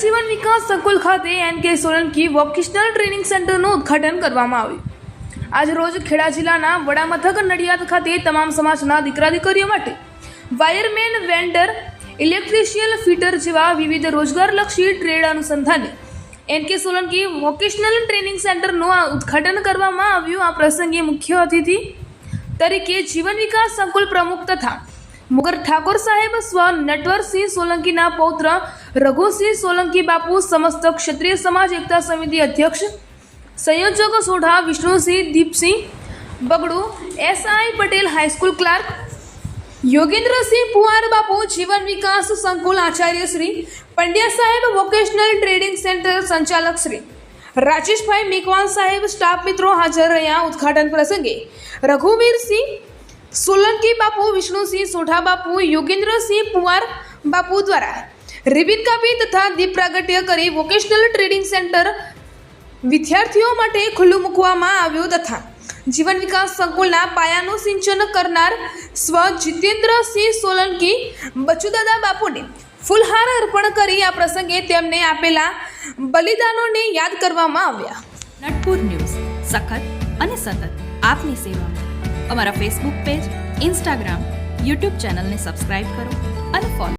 સંકુલ ખાતે એન કે સોલંકી વોકેશનલ ટ્રેનિંગ સેન્ટરનું ઉદ્ઘાટન કરવામાં આવ્યું. આજ રોજ ખેડા જિલ્લાના વડામથક નડિયાદ ખાતે તમામ સમાજના દીકરા દીકરીઓ માટે વાયરમેન વેન્ડર ઇલેક્ટ્રિશિયન, ફિટર જેવા વિવિધ રોજગારલક્ષી ટ્રેડ અનુસંધાને એન કે સોલંકી વોકેશનલ ટ્રેનિંગ સેન્ટરનું ઉદ્ઘાટન કરવામાં આવ્યું. આ પ્રસંગે મુખ્ય અતિથિ તરીકે જીવન વિકાસ સંકુલ પ્રમુખ તથા મુગર ઠાકોર સાહેબ સ્વ, નટવરસિંહ સોલંકીના પૌત્ર રઘુસિંહ સોલંકી બાપુ સમસ્ત ક્ષત્રિય સમાજ, એકતા સમિતિ અધ્યક્ષ, સંયોજક Sodha Vishnusinh, Deepsinh Bagdu, SI Patel high school clerk, Yogendrasinh Puvar Bapu, જીવન વિકાસ સંકુલ આચાર્ય શ્રી, પંડ્યા સાહેબ વોકેશનલ ટ્રેડિંગ સેન્ટર સંચાલક શ્રી, રાજેશભાઈ મેકવાન સાહેબ સ્ટાફ મિત્રો હાજર રહ્યા ઉદ્ઘાટન પ્રસંગે. રઘુવીરસિંહ સોલંકી બાપુ, વિષ્ણુસિંહ સોઢા બાપુ, યોગેન્દ્રસિંહ પુવાર બાપુ દ્વારા રિબિન કાપી તથા દીપ પ્રાગટ્ય કરી વોકેશનલ ટ્રેડિંગ સેન્ટર વિદ્યાર્થીઓ માટે ખુલ્લું મૂકવામાં આવ્યું તથા જીવન વિકાસ સંકુલના પાયાનું સિંચન કરનાર સ્વ જીતેન્દ્રસિંહ સોલંકી, બચુદાદા બાપુને ફૂલહાર અર્પણ કરી આ પ્રસંગે તેમને આપેલા બલિદાનોને યાદ કરવામાં આવ્યા. નટપુર ન્યૂઝ, સખત અને સતત આપની સેવામાં અમારા ફેસબુક પેજ ઇન્સ્ટાગ્રામ યુટ્યુબ ચેનલને સબસ્ક્રાઇબ કરો અને ફોલો